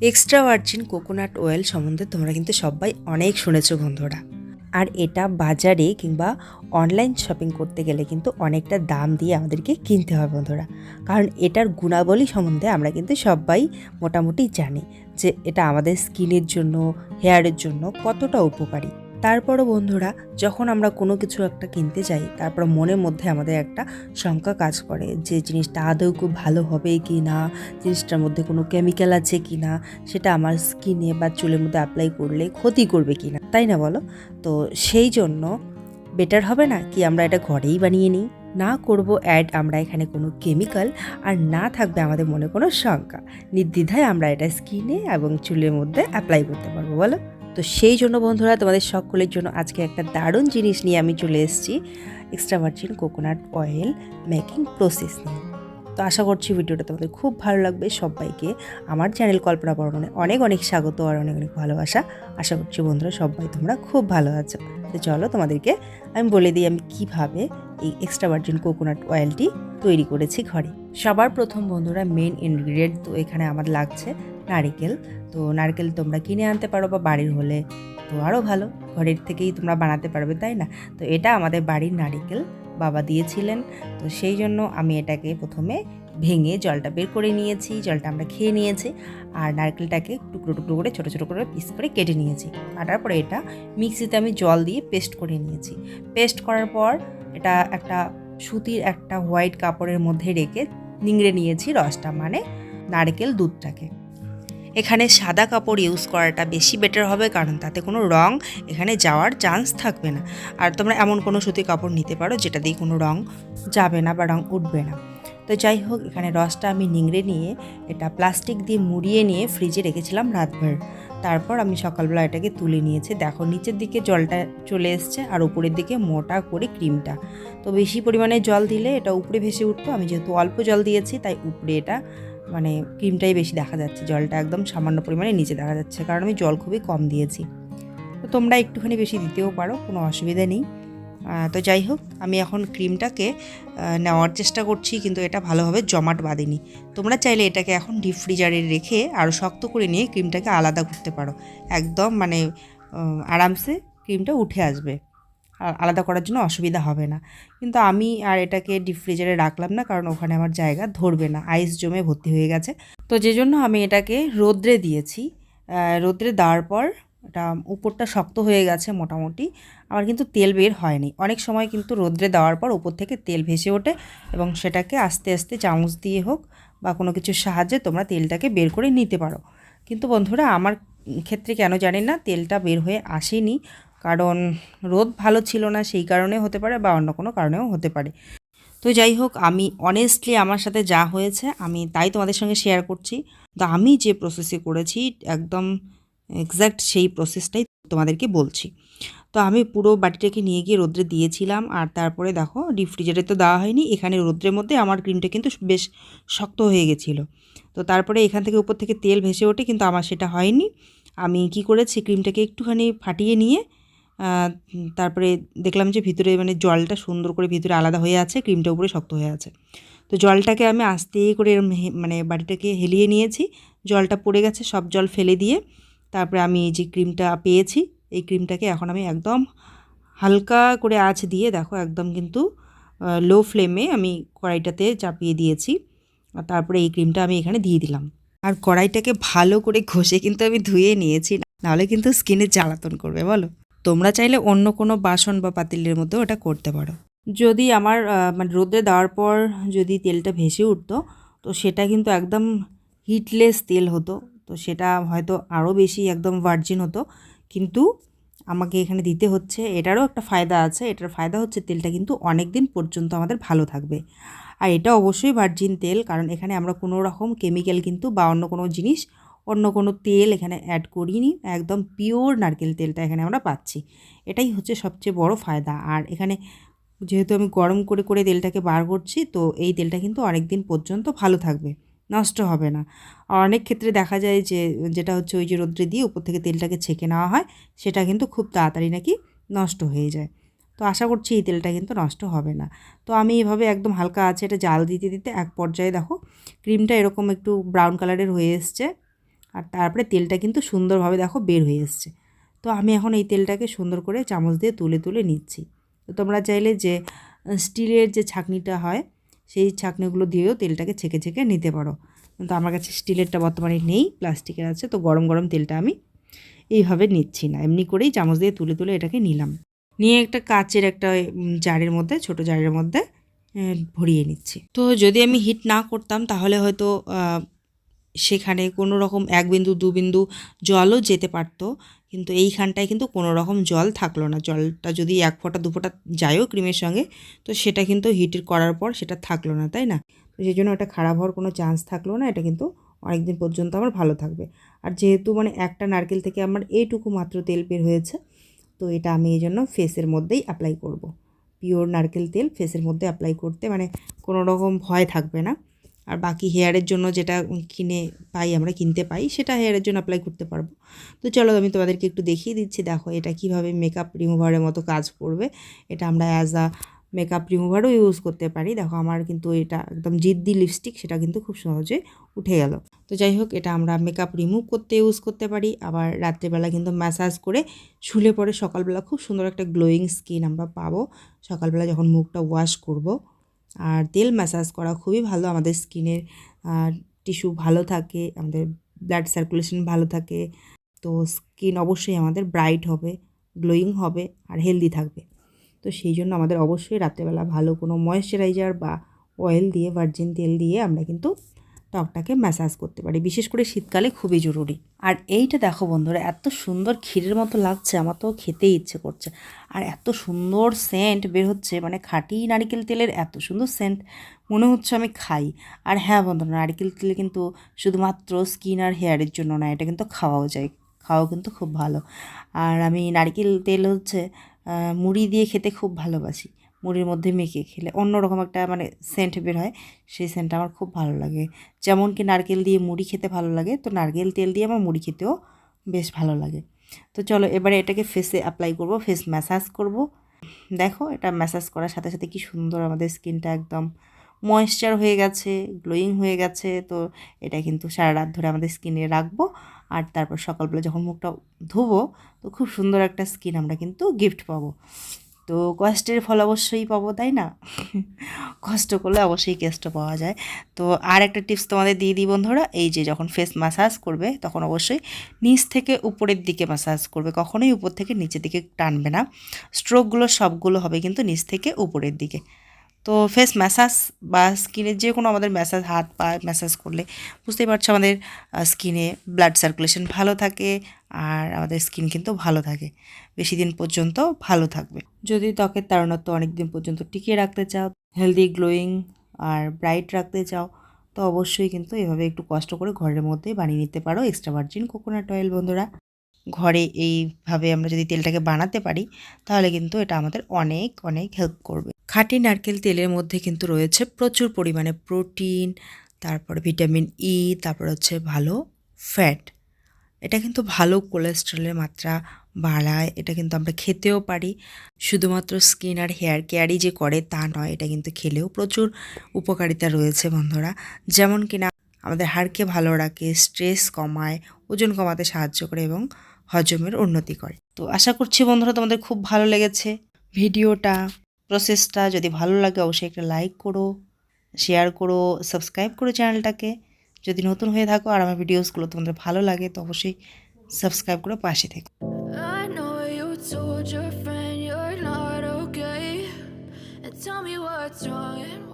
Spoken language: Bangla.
এক্সট্রা ভার্জিন কোকোনাট অয়েল সম্বন্ধে তোমরা কিন্তু সবাই অনেক শুনেছ বন্ধুরা। আর এটা বাজারে কিংবা অনলাইন শপিং করতে গেলে কিন্তু অনেকটা দাম দিয়ে আমাদেরকে কিনতে হয় বন্ধুরা। কারণ এটার গুণাবলী সম্বন্ধে আমরা কিন্তু সবাই মোটামুটি জানি যে এটা আমাদের স্কিনের জন্য, হেয়ারের জন্য কতটা উপকারী। তারপরও বন্ধুরা, যখন আমরা কোনো কিছু একটা কিনতে যাই, তারপর মনের মধ্যে আমাদের একটা শঙ্কা কাজ করে যে জিনিসটা আদৌ খুব ভালো হবে কি না, জিনিসটার মধ্যে কোনো কেমিক্যাল আছে কি না, সেটা আমার স্কিনে বা চুলের মধ্যে অ্যাপ্লাই করলে ক্ষতি করবে কি না, তাই না বলো? তো সেই জন্য বেটার হবে না কি আমরা এটা ঘরেই বানিয়ে নিই? না করব অ্যাড আমরা এখানে কোনো কেমিক্যাল আর না থাকবে আমাদের মনে কোনো শঙ্কা। নির্দ্বিধায় আমরা এটা স্কিনে এবং চুলের মধ্যে অ্যাপ্লাই করতে পারব, বলো? তো সেই জন্য বন্ধুরা, তোমাদের সকলের জন্য আজকে একটা দারুণ জিনিস নিয়ে আমি চলে এসেছি extra virgin coconut oil making process নিয়ে। তো আশা করছি ভিডিওটা তোমাদের খুব ভালো লাগবে সবাইকে। আমার চ্যানেল কল্পনা বর্মনে অনেক অনেক স্বাগত আর অনেক অনেক ভালোবাসা। আশা করছি বন্ধুরা সবাই তোমরা খুব ভালো আছো। তো চলো তোমাদেরকে আমি বলে দিই আমি কীভাবে এই এক্সট্রা ভার্জিন কোকোনাট অয়েলটি তৈরি করেছি ঘরে। সবার প্রথম বন্ধুরা মেন ইনগ্রিডিয়েন্ট তো এখানে আমার লাগছে নারিকেল। তো নারকেল তোমরা কিনে আনতে পারো বা বাড়ির হলে। তো আরও ভালো, ঘরের থেকেই তোমরা বানাতে পারবে, তাই না? তো এটা আমাদের বাড়ির নারিকেল। বাবা দিয়েছিলেন। তো সেই জন্য আমি এটাকে প্রথমে ভেঙে জলটা বের করে নিয়েছি, জলটা আমরা খেয়ে নিয়েছি আর নারকেলটাকে টুকরো টুকরো করে, ছোটো ছোটো করে পিস করে কেটে নিয়েছি। কাটার পরে এটা মিক্সিতে আমি জল দিয়ে পেস্ট করে নিয়েছি। পেস্ট করার পর এটা একটা সুতির একটা হোয়াইট কাপড়ের মধ্যে রেখে নিংড়ে নিয়েছি রসটা মানে নারকেল দুধটাকে। এখানে সাদা কাপড় ইউজ করাটা বেশি বেটার হবে, কারণ তাতে কোনো রং এখানে যাওয়ার চান্স থাকবে না। আর তোমরা এমন কোনো সুতির কাপড় নিতে পারো যেটা দিয়ে কোনো রং যাবে না বা রং উঠবে না। তো যাই হোক, এখানে রসটা আমি নিংড়ে নিয়ে, এটা প্লাস্টিক দিয়ে মুড়িয়ে নিয়ে ফ্রিজে রেখেছিলাম রাতভর। তারপর আমি সকালবেলা এটাকে তুলে নিয়েছি। দেখো, নিচের দিকে জলটা চলে এসছে আর উপরের দিকে মোটা করে ক্রিমটা। তো বেশি পরিমাণে জল দিলে এটা উপরে ভেসে উঠতো। আমি যেহেতু অল্প জল দিয়েছি, তাই উপরে এটা মানে ক্রিমটাই বেশি দেখা যাচ্ছে, জলটা একদম সামান্য পরিমাণে নিচে দেখা যাচ্ছে, কারণ আমি জল খুবই কম দিয়েছি। তো তোমরা একটুখানি বেশি দিতেও পারো, কোনো অসুবিধা নেই। তো যাই হোক, আমি এখন ক্রিমটাকে নেওয়ার চেষ্টা করছি, কিন্তু এটা ভালোভাবে জমাট বাঁধেনি। তোমরা চাইলে এটাকে এখন ডিপ ফ্রিজারে রেখে আরও শক্ত করে নিয়ে ক্রিমটাকে আলাদা করতে পারো। একদম মানে আরামসে ক্রিমটা উঠে আসবে। আলাদা করার জন্য অসুবিধা হবে না। কিন্তু আমি আর এটাকে ডিপ ফ্রিজারে রাখলাম না, কারণ ওখানে আমার জায়গা ধরবে না আইস জমে ভর্তি হয়ে গেছে। তো যে জন্য আমি এটাকে রোদ্রে দিয়েছি। রোদ্রে দেওয়ার পর এটা উপরটা শক্ত হয়ে গেছে মোটামুটি, আমার কিন্তু তেল বের হয়নি। অনেক সময় কিন্তু রোদ্রে দেওয়ার পর উপর থেকে তেল ভেসে ওঠে এবং সেটাকে আস্তে আস্তে চামচ দিয়ে হোক বা কোনো কিছুর সাহায্যে তোমরা তেলটাকে বের করে নিতে পারো। কিন্তু বন্ধুরা, আমার ক্ষেত্রে কেন জানি না, তেলটা বের হয়ে আসেনি। কারণ রোদ ভালো ছিল না, সেই কারণে হতে পারে বা অন্য কোনো কারণেও হতে পারে। তো যাই হোক, আমি অনেস্টলি আমার সাথে যা হয়েছে, আমি তাই তোমাদের সঙ্গে শেয়ার করছি। তো আমি যে প্রসেসে করেছি, একদম এক্স্যাক্ট সেই প্রসেসটাই তোমাদেরকে বলছি। তো আমি পুরো বাটিটাকে নিয়ে গিয়ে রোদ্রে দিয়েছিলাম, আর তারপরে দেখো ফ্রিজারে তো দেওয়া হয়নি, এখানে রোদ্রের মধ্যে আমার ক্রিমটা কিন্তু বেশ শক্ত হয়ে গেছিল। তো তারপরে এখান থেকে উপর থেকে তেল ভেসে ওঠে, কিন্তু আমার সেটা হয়নি। আমি কি করেছি ক্রিমটাকে একটুখানি ফাটিয়ে নিয়ে তারপরে দেখলাম যে ভিতরে মানে জলটা সুন্দর করে ভিতরে আলাদা হয়ে আছে, ক্রিমটা উপরে শক্ত হয়ে আছে। তো জলটাকে আমি আস্তে করে মানে বাড়িটাকে হেলিয়ে নিয়েছি, জলটা পড়ে গেছে, সব জল ফেলে দিয়ে তারপরে আমি যে ক্রিমটা পেয়েছি, এই ক্রিমটাকে এখন আমি একদম হালকা করে আঁচ দিয়ে, দেখো একদম কিন্তু লো ফ্লেমে আমি কড়াইটাতে চাপিয়ে দিয়েছি তারপরে এই ক্রিমটা আমি এখানে দিয়ে দিলাম। আর কড়াইটাকে ভালো করে ঘষে কিন্তু আমি ধুয়ে নিয়েছি নাহলে কিন্তু স্কিনে জ্বালাতন করবে, বলো। তোমরা চাইলে অন্য কোনো বাসন বা পাতিলের মধ্যেও ওটা করতে পারো। যদি আমার মানে রোদে দেওয়ার পর যদি তেলটা ভেসে উঠতো, তো সেটা কিন্তু একদম হিটলেস তেল হতো। তো সেটা হয়তো আরও বেশি একদম ভার্জিন হতো। কিন্তু আমাকে এখানে দিতে হচ্ছে, এটারও একটা ফায়দা আছে। এটার ফায়দা হচ্ছে তেলটা কিন্তু অনেক দিন পর্যন্ত আমাদের ভালো থাকবে। আর এটা অবশ্যই ভার্জিন তেল, কারণ এখানে আমরা কোনো রকম কেমিক্যাল কিন্তু বা অন্য কোনো জিনিস অন্য কোনো তেল এখানে অ্যাড করিনি, একদম পিওর নারকেল তেলটা এখানে আমরা পাচ্ছি। এটাই হচ্ছে সবচেয়ে বড় ফায়দা। আর এখানে যেহেতু আমি গরম করে করে তেলটাকে বার করছি, তো এই তেলটা কিন্তু অনেক দিন পর্যন্ত ভালো থাকবে, নষ্ট হবে না। আর অনেক ক্ষেত্রে দেখা যায় যে, যেটা হচ্ছে ওই যে রোদ্রে দিয়ে উপর থেকে তেলটাকে ছেঁকে নেওয়া হয়, সেটা কিন্তু খুব তাড়াতাড়ি নাকি নষ্ট হয়ে যায়। তো আশা করছি এই তেলটা কিন্তু নষ্ট হবে না। তো আমি এভাবে একদম হালকা আছে, এটা জাল দিতে দিতে এক পর্যায়ে দেখো, ক্রিমটা এরকম একটু ব্রাউন কালারের হয়ে এসছে। আর তারপরে তেলটা কিন্তু সুন্দরভাবে দেখো বের হয়ে এসছে। তো আমি এখন এই তেলটাকে সুন্দর করে চামচ দিয়ে তুলে তুলে নিচ্ছি। তো তোমরা চাইলে যে স্টিলের যে ছাঁকনিটা হয়, সেই ছাঁকনিগুলো দিয়েও তেলটাকে ছেঁকে ছেঁকে নিতে পারো। কিন্তু আমার কাছে স্টিলেরটা বর্তমানে নেই, প্লাস্টিকের আছে, তো গরম গরম তেলটা আমি এইভাবে নিচ্ছি না। এমনি করেই চামচ দিয়ে তুলে তুলে এটাকে নিলাম। নিয়ে একটা কাচের একটা জারের মধ্যে, ছোট জারের মধ্যে ভরিয়ে নিচ্ছি। তো যদি আমি হিট না করতাম, তাহলে হয়তো সেখানে কোনো রকম এক বিন্দু, দু বিন্দু জলও যেতে পারতো। কিন্তু এইখানটায় কিন্তু কোনো রকম জল থাকল না। জলটা যদি এক ফোঁটা, দু ফোঁটা যায়ও ক্রিমের সঙ্গে, তো সেটা কিন্তু হিটের করার পর সেটা থাকল না, তাই না? তো সেই জন্য এটা খারাপ হওয়ার কোনো চান্স থাকল না। এটা কিন্তু অনেক দিন পর্যন্ত আমার ভালো থাকবে। আর যেহেতু মানে একটা নারকেল থেকে আমার এইটুকু মাত্র তেল বের হয়েছে, তো এটা আমি এই জন্য ফেসের মধ্যেই অ্যাপ্লাই করব। পিওর নারকেল তেল ফেসের মধ্যে অ্যাপ্লাই করতে মানে কোনো রকম ভয় থাকবে না। আর বাকি হেয়ারের জন্য যেটা কিনে পাই, আমরা কিনতে পাই, সেটা হেয়ারের জন্য অ্যাপ্লাই করতে পারব। তো চলো আমি তোমাদেরকে একটু দেখিয়ে দিচ্ছি, দেখো এটা কীভাবে মেকআপ রিমুভারের মতো কাজ করবে। এটা আমরা অ্যাজ আ মেকআপ রিমুভারও ইউজ করতে পারি। দেখো আমার কিন্তু এটা একদম জিদ্দি লিপস্টিক সেটা কিন্তু খুব সহজে উঠে গেল। তো যাই হোক, এটা আমরা মেকআপ রিমুভ করতে ইউজ করতে পারি। আবার রাত্রেবেলা কিন্তু ম্যাসাজ করে শুলে পরে সকালবেলা খুব সুন্দর একটা গ্লোয়িং স্কিন আমরা পাবো। সকালবেলা যখন মুখটা ওয়াশ করব আর তেল ম্যাসাজ করা খুবই ভালো আমাদের স্কিনের টিস্যু ভালো থাকে, আমাদের ব্লাড সার্কুলেশন ভালো থাকে। তো স্কিন অবশ্যই আমাদের ব্রাইট হবে গ্লোয়িং হবে আর হেলদি থাকবে। তো সেই জন্য আমাদের অবশ্যই রাত্রেবেলা ভালো কোনো ময়েশ্চারাইজার বা অয়েল দিয়ে ভার্জিন তেল দিয়ে আমরা কিন্তু ত্বকটাকে ম্যাসাজ করতে পারি। বিশেষ করে শীতকালে খুবই জরুরি। আর এইটা দেখো বন্ধুরা, এত সুন্দর ক্ষীরের মতো লাগছে, আমার তো খেতেই ইচ্ছে করছে। আর এত সুন্দর সেন্ট বের হচ্ছে মানে খাঁটি নারকেল তেলের এত সুন্দর সেন্ট মনে হচ্ছে আমি খাই। আর হ্যাঁ বন্ধুরা, নারকেল তেল কিন্তু শুধুমাত্র স্কিন আর হেয়ারের জন্য না, এটা কিন্তু খাওয়াও যায়, খাওয়াও কিন্তু খুব ভালো। আর আমি নারকেল তেল হচ্ছে মুড়ি দিয়ে খেতে খুব ভালোবাসি। মুড়ির মধ্যে মেখে খেলে, অন্যরকম একটা মানে সেন্ট বের হয়, সেই সেন্টটা আমার খুব ভালো লাগে। যেমন কি নারকেল দিয়ে মুড়ি খেতে ভালো লাগে, তো নারকেল তেল দিয়ে আমার মুড়ি খেতেও বেশ ভালো লাগে। তো চলো এবারে এটাকে ফেসে অ্যাপ্লাই করব ফেস ম্যাসাজ করব। দেখো এটা ম্যাসাজ করার সাথে সাথে কি সুন্দর আমাদের স্কিনটা একদম ময়েশ্চার হয়ে গেছে গ্লোয়িং হয়ে গেছে, তো এটা কিন্তু সারা রাত ধরে আমাদের স্কিনে রাখব। আর তারপর সকালবেলা যখন মুখটা ধুবো, তো খুব সুন্দর একটা স্কিন আমরা কিন্তু গিফট পাবো। তো কষ্টের ফল অবশ্যই পাবো, তাই না? কষ্ট করলে অবশ্যই কেষ্ট পাওয়া যায়। তো আর একটা টিপস তোমাদের দিয়ে দিই বন্ধুরা, এই যে যখন ফেস মাসাজ করবে, তখন অবশ্যই নিচ থেকে উপরের দিকে মাসাজ করবে, কখনোই উপর থেকে নিচের দিকে টানবে না। স্ট্রোকগুলো সবগুলো হবে কিন্তু নিচ থেকে উপরের দিকে। তো ফেস ম্যাসাজ বা স্কিনের যে কোনো আমাদের ম্যাসাজ হাত, পা ম্যাসাজ করলে বুঝতেই পারছ আমাদের স্কিনে ব্লাড সার্কুলেশন ভালো থাকে আর আমাদের স্কিন কিন্তু ভালো থাকে। বেশি দিন পর্যন্ত ভালো থাকবে। যদি ত্বকের তারণত্ব অনেক দিন পর্যন্ত টিকিয়ে রাখতে চাও হেলদি গ্লোয়িং আর ব্রাইট রাখতে চাও, তো অবশ্যই কিন্তু এভাবে একটু কষ্ট করে ঘরের মধ্যেই বানিয়ে নিতে পারো এক্সট্রা ভার্জিন কোকোনাট অয়েল বন্ধুরা। ঘরে এইভাবে আমরা যদি তেলটাকে বানাতে পারি, তাহলে কিন্তু এটা আমাদের অনেক অনেক হেল্প করবে। খাঁটি নারকেল তেলের মধ্যে কিন্তু রয়েছে প্রচুর পরিমাণে প্রোটিন, তারপর ভিটামিন ই তারপর হচ্ছে ভালো ফ্যাট এটা কিন্তু ভালো কোলেস্ট্রলের মাত্রা বাড়ায়, এটা কিন্তু আমরা খেতেও পারি। শুধুমাত্র স্কিন আর হেয়ার কেয়ারই যে করে তা নয়, এটা কিন্তু খেলেও প্রচুর উপকারিতা রয়েছে বন্ধুরা। যেমন কিনা আমাদের হাড়কে ভালো রাখে স্ট্রেস কমায়, ওজন কমাতে সাহায্য করে এবং হজমের উন্নতি করে। তো আশা করছি বন্ধুরা তোমাদের খুব ভালো লেগেছে। ভিডিওটা প্রসেসটা যদি ভালো লাগে, অবশ্যই একটা লাইক করো শেয়ার করো সাবস্ক্রাইব করো চ্যানেলটাকে যদি নতুন হয়ে থাকো আর আমার ভিডিওসগুলো তোমাদের ভালো লাগে, তো অবশ্যই সাবস্ক্রাইব করে পাশে থেকো। Tell me what's wrong